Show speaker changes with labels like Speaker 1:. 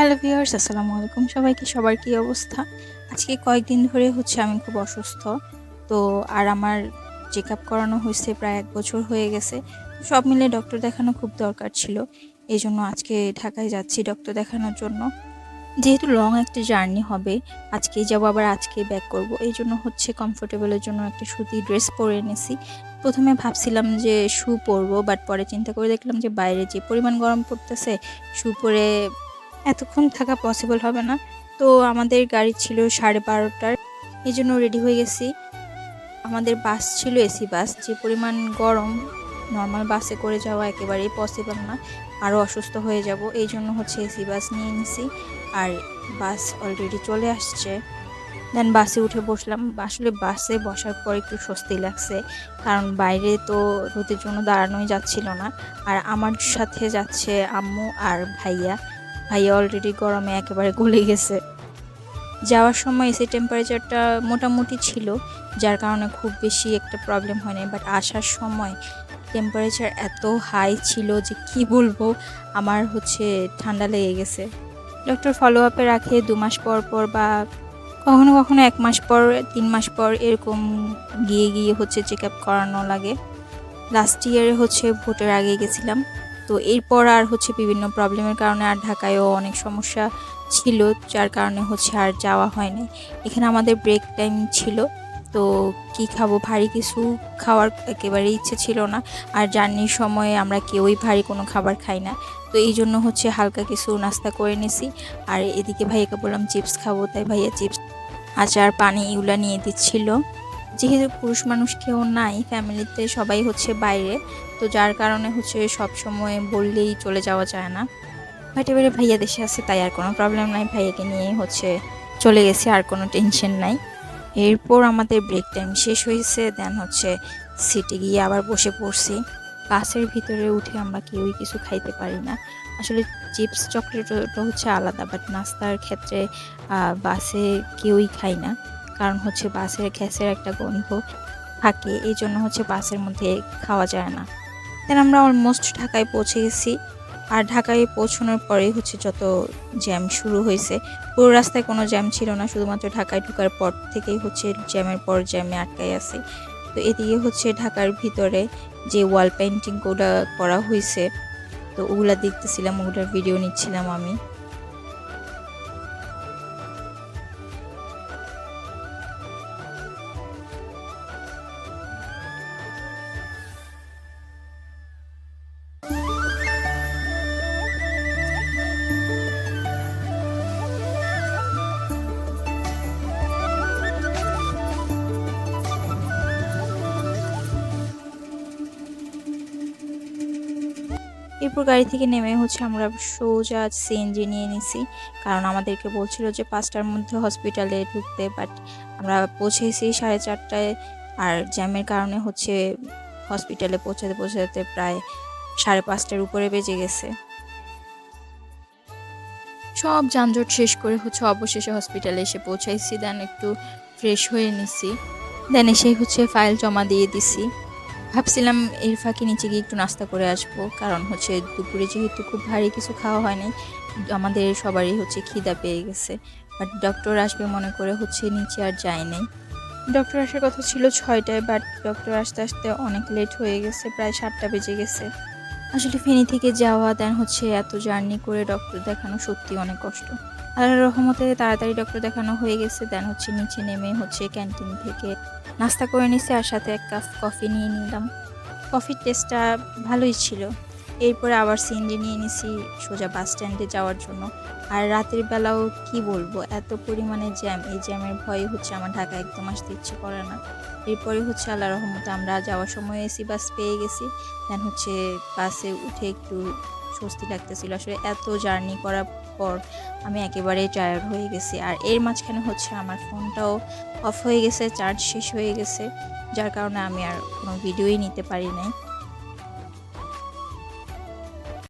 Speaker 1: Hello viewers, আসসালামু আলাইকুম সবাইকে। সবার কি অবস্থা? আজকে কয়েকদিন ধরে হচ্ছে আমি খুব অসুস্থ। তো আর আমার চেক আপ করানো হয়েছে প্রায় এক বছর হয়ে গেছে। সব মিলে ডক্টর দেখানো খুব দরকার ছিল। এই জন্য আজকে ঢাকায় যাচ্ছি ডক্টর দেখানোর জন্য। যেহেতু লং একটা জার্নি হবে, আজকেই যাব, আবার আজকেই ব্যাক করব। এই জন্য হচ্ছে কমফোর্টেবলের জন্য একটা সুতি ড্রেস পরে এনেছি। প্রথমে ভাবছিলাম যে শু পরবো বাট পরে চিন্তা করে দেখলাম যে বাইরে যে পরিমাণ গরম পড়তেছে, শু পরে এতক্ষণ থাকা পসিবল হবে না। তো আমাদের গাড়ি ছিল সাড়ে বারোটার, এই জন্য রেডি হয়ে গেছি। আমাদের বাস ছিল এসি বাস যে পরিমাণ গরম নর্মাল বাসে করে যাওয়া একেবারেই পসিবল না। আরও অসুস্থ হয়ে যাব, এই জন্য হচ্ছে এসি বাস নিয়ে নিছি। আর বাস অলরেডি চলে আসছে। দেন বাসে উঠে বসলাম। আসলে বাসে বসার পর একটু স্বস্তি লাগছে। কারণ বাইরে তো রোদের জন্য দাঁড়ানোই যাচ্ছিল না। আর আমার সাথে যাচ্ছে আম্মু আর ভাইয়া। ভাইয়া অলরেডি গরমে একেবারে গলে গেছে। যাওয়ার সময় এসি টেম্পারেচারটা মোটামুটি ছিল, যার কারণে খুব বেশি একটা প্রবলেম হয়নি। বাট আসার সময় টেম্পারেচার এত হাই ছিল যে কি বলব, আমার হচ্ছে ঠান্ডা লেগে গেছে। ডক্টর ফলো আপে রাখে দু মাস পর পর বা কখনো কখনো এক মাস পর, তিন মাস পর এরকম গিয়ে গিয়ে হচ্ছে চেক আপ করানো লাগে। লাস্ট ইয়ারে হচ্ছে ভোটের আগে গেছিলাম। তো এরপর আর হচ্ছে বিভিন্ন প্রবলেমের কারণে আর ঢাকায়ও অনেক সমস্যা ছিল, যার কারণে হচ্ছে আর যাওয়া হয়নি। এখানে আমাদের ব্রেক টাইম ছিল, তো কি খাব? ভারী কিছু খাওয়ার একেবারেই ইচ্ছে ছিল না। আর জার্নির সময়ে আমরা কেউই ভারী কোনো খাবার খাই না। তো এই জন্য হচ্ছে হালকা কিছু নাস্তা করে নিছি। আর এদিকে ভাইয়াকে বললাম, চিপস খাব। তাই ভাইয়া চিপস, আচার, পানি এগুলা নিয়ে দিচ্ছিল। যেহেতু পুরুষ মানুষ কেউ নাই, ফ্যামিলিতে সবাই হচ্ছে বাইরে, তো যার কারণে হচ্ছে সব সময় বললেই চলে যাওয়া যায় না। বাট এবারে ভাইয়া দেশে আছে, তাই আর কোনো প্রবলেম নাই। ভাইয়াকে নিয়ে হচ্ছে চলে গেছে, আর কোনো টেনশন নাই। এরপর আমাদের ব্রেক টাইম শেষ হয়েছে দেন হচ্ছে সিটে গিয়ে আবার বসে পড়ছি। বাসের ভিতরে উঠে আমরা কেউই কিছু খাইতে পারি না। আসলে চিপস চকলেট হচ্ছে আলাদা বাট নাস্তার ক্ষেত্রে বাসে কেউই খাই না। কারণ হচ্ছে বাসের গ্যাসের একটা গন্ধ থাকে, এই জন্য হচ্ছে বাসের মধ্যে খাওয়া যায় না। দেন আমরা অলমোস্ট ঢাকায় পৌঁছে গেছি। আর ঢাকায় পৌঁছানোর পরেই হচ্ছে যত জ্যাম শুরু হয়েছে, পুরো রাস্তায় কোনো জ্যাম ছিল না, শুধুমাত্র ঢাকায় ঢোকার পর থেকেই হচ্ছে জ্যামের পর জ্যামে আটকাই আছে। তো এদিকে হচ্ছে ঢাকার ভিতরে যে ওয়াল পেন্টিংগুলো করা হয়েছে, তো ওগুলা দেখতেছিলাম, ওগুলার ভিডিও নিচ্ছিলাম আমি। এরপর গাড়ি থেকে নেমে হচ্ছে আমরা সোজা সিএনজি নিয়ে নিছি। কারণ আমাদেরকে বলছিল যে পাঁচটার মধ্যে হসপিটালে ঢুকতে বাট আমরা পৌঁছেছি সাড়ে চারটায় আর জ্যামের কারণে হচ্ছে হসপিটালে পৌঁছাতে পৌঁছাতে প্রায় সাড়ে পাঁচটার উপরে বেজে গেছে। সব যানজট শেষ করে হচ্ছে অবশেষে হসপিটালে এসে পৌঁছাইছি। দেন একটু ফ্রেশ হয়ে নিছি। দেন এসে হচ্ছে ফাইল জমা দিয়ে দিছি। ভাবছিলাম এর ফাঁকে নিচে গিয়ে একটু নাস্তা করে আসব। কারণ হচ্ছে দুপুরে যেহেতু খুব ভারী কিছু খাওয়া হয়নি, আমাদের সবারই হচ্ছে খিদা পেয়ে গেছে। বাট ডক্টর আসবে মনে করে হচ্ছে নিচে আর যায় নাই। ডক্টর আসার কথা ছিল ছয়টায় বাট ডক্টর আসতে আসতে অনেক লেট হয়ে গেছে, প্রায় সাতটা বেজে গেছে। আসলে ফেনী থেকে যাওয়া দেন হচ্ছে এত জার্নি করে ডক্টর দেখানো সত্যি অনেক কষ্ট। আল্লাহর রহমতে তাড়াতাড়ি ডক্টর দেখানো হয়ে গেছে দেন হচ্ছে নিচে নেমে হচ্ছে ক্যান্টিন থেকে নাস্তা করে নিছি আর সাথে এক কাপ কফি নিয়ে নিলাম। কফির টেস্টটা ভালোই ছিল। এরপরে আবার সিএনজি নিয়ে নিছি সোজা বাস স্ট্যান্ডে যাওয়ার জন্য। আর রাতের বেলাও কি বলব, এত পরিমাণে জ্যাম। এই জ্যামের ভয়ে হচ্ছে আমার ঢাকা একদম আসতে ইচ্ছে করে না। এরপরে হচ্ছে আল্লাহ রহমতে আমরা যাওয়ার সময় এসি বাস পেয়ে গেছি। দেন হচ্ছে বাসে উঠে একটু স্বস্তি লাগতেছিল। আসলে এত জার্নি করার পর আমি একেবারে টায়ার্ড হয়ে গেছি। আর এর মাঝখানে হচ্ছে আমার ফোনটাও অফ হয়ে গেছে চার্জ শেষ হয়ে গেছে। যার কারণে আমি আর কোনো ভিডিওই নিতে পারি নাই।